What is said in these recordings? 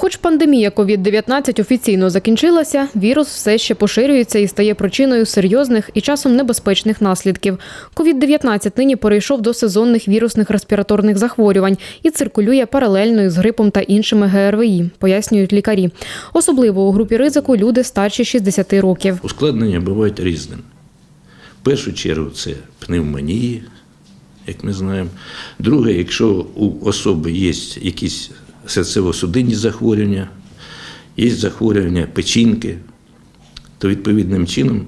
Хоч пандемія COVID-19 офіційно закінчилася, вірус все ще поширюється і стає причиною серйозних і часом небезпечних наслідків. COVID-19 нині перейшов до сезонних вірусних респіраторних захворювань і циркулює паралельно із грипом та іншими ГРВІ, пояснюють лікарі. Особливо у групі ризику люди старші 60 років. Ускладнення бувають різними. В першу чергу це пневмонії, як ми знаємо. Друге, якщо у особи є якісь серцево-судинні захворювання, є захворювання печінки, то відповідним чином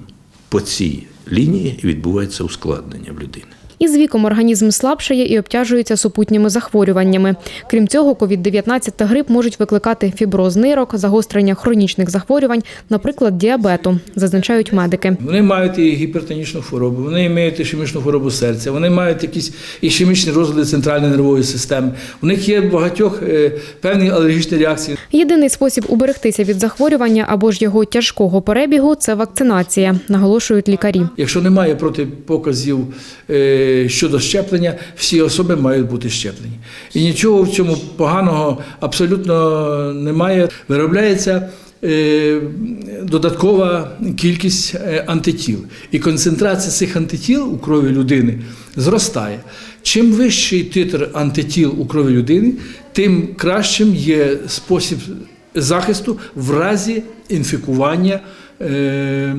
по цій лінії відбувається ускладнення в людини. Із віком організм слабшає і обтяжується супутніми захворюваннями. Крім цього, COVID-19 та грип можуть викликати фіброз нирок, загострення хронічних захворювань, наприклад, діабету, зазначають медики. Вони мають і гіпертонічну хворобу, вони мають ішемічну хворобу серця, вони мають якісь ішемічні розлади центральної нервової системи. У них є багатьох е, певні алергічні реакції. Єдиний спосіб уберегтися від захворювання або ж його тяжкого перебігу це вакцинація, наголошують лікарі. Якщо немає протипоказів е, щодо щеплення, всі особи мають бути щеплені. І нічого в цьому поганого абсолютно немає. Виробляється е, додаткова кількість е, антитіл. І концентрація цих антитіл у крові людини зростає. Чим вищий титр антитіл у крові людини, тим кращим є спосіб захисту в разі інфікування е,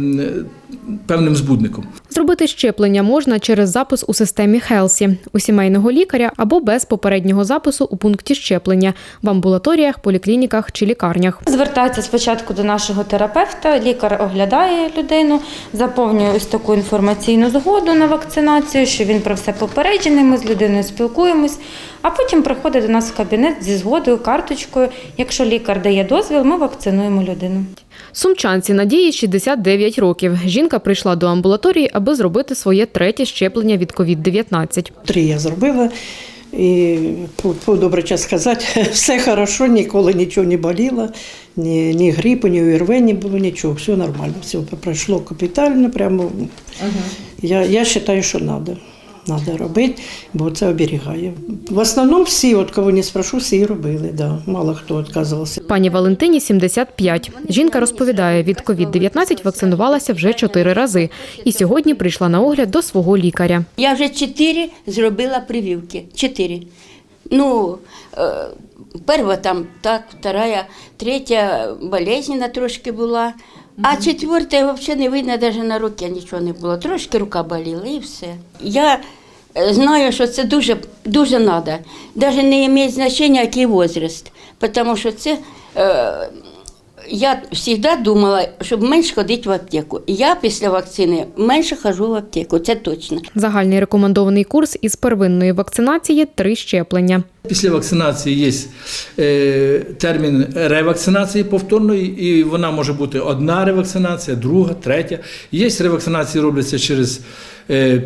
певним збудником. Зробити щеплення можна через запис у системі Хелсі у сімейного лікаря або без попереднього запису у пункті щеплення в амбулаторіях, поліклініках чи лікарнях. Звертається спочатку до нашого терапевта, лікар оглядає людину, заповнює ось таку інформаційну згоду на вакцинацію, що він про все попереджений, ми з людиною спілкуємось, а потім приходить до нас в кабінет зі згодою, карточкою. Якщо лікар дає дозвіл, ми вакцинуємо людину. Сумчанці Надії 69 років. Жінка прийшла до амбулаторії, аби зробити своє третє щеплення від COVID-19. Три я зробила. І по, по добре час сказати, все хорошо, ніколи нічого не боліло, ні, ні грипу, ні ОРВ не було, нічого, все нормально. Все пройшло капітально. Прямо. Я, я вважаю, що треба. Треба робити, бо це оберігає. В основному всі, от кого не спрошу, всі робили. Да. Мало хто відказувався. Пані Валентині 75. Жінка розповідає, від COVID-19 вакцинувалася вже чотири рази і сьогодні прийшла на огляд до свого лікаря. Я вже чотири зробила прививки. Чотири. Ну, е, перша там так, вторая, третя болезненна трошки була. А четверте взагалі не видно, навіть на руки нічого не було. Трошки рука боліла і все. Я е, знаю, що це дуже дуже треба. Навіть не має значення, який возраст. Тому що це я завжди думала, щоб менше ходити в аптеку. Я після вакцини менше хожу в аптеку, це точно. Загальний рекомендований курс із первинної вакцинації три щеплення. Після вакцинації є е, термін ревакцинації повторної, і вона може бути одна ревакцинація, друга, третя. Є ревакцинації робляться через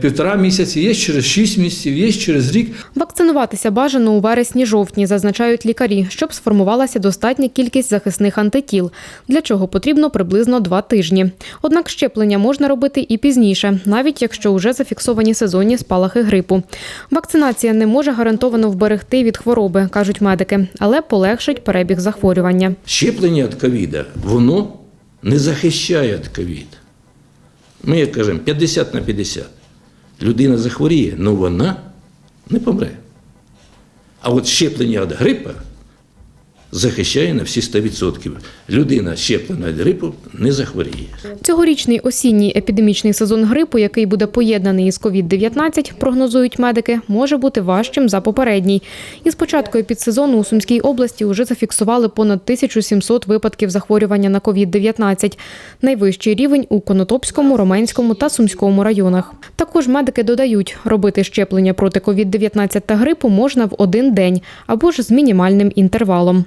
півтора місяці, є через шість місяців, є через рік. Вакцинуватися бажано у вересні-жовтні, зазначають лікарі, щоб сформувалася достатня кількість захисних антитіл, для чого потрібно приблизно два тижні. Однак щеплення можна робити і пізніше, навіть якщо вже зафіксовані сезонні спалахи грипу. Вакцинація не може гарантовано вберегти від хвороби, кажуть медики, але полегшить перебіг захворювання. Щеплення від ковіда, воно не захищає від ковід. Ми як кажемо 50 на 50. Людина захворіє, але вона не помре. А от щеплення від грипа захищає на всі 100%. Людина щеплена від грипу не захворіє. Цьогорічний осінній епідемічний сезон грипу, який буде поєднаний із COVID-19, прогнозують медики, може бути важчим за попередній. Із початку підсезону у Сумській області вже зафіксували понад 1700 випадків захворювання на COVID-19. Найвищий рівень у Конотопському, Роменському та Сумському районах. Також медики додають, робити щеплення проти COVID-19 та грипу можна в один день або ж з мінімальним інтервалом.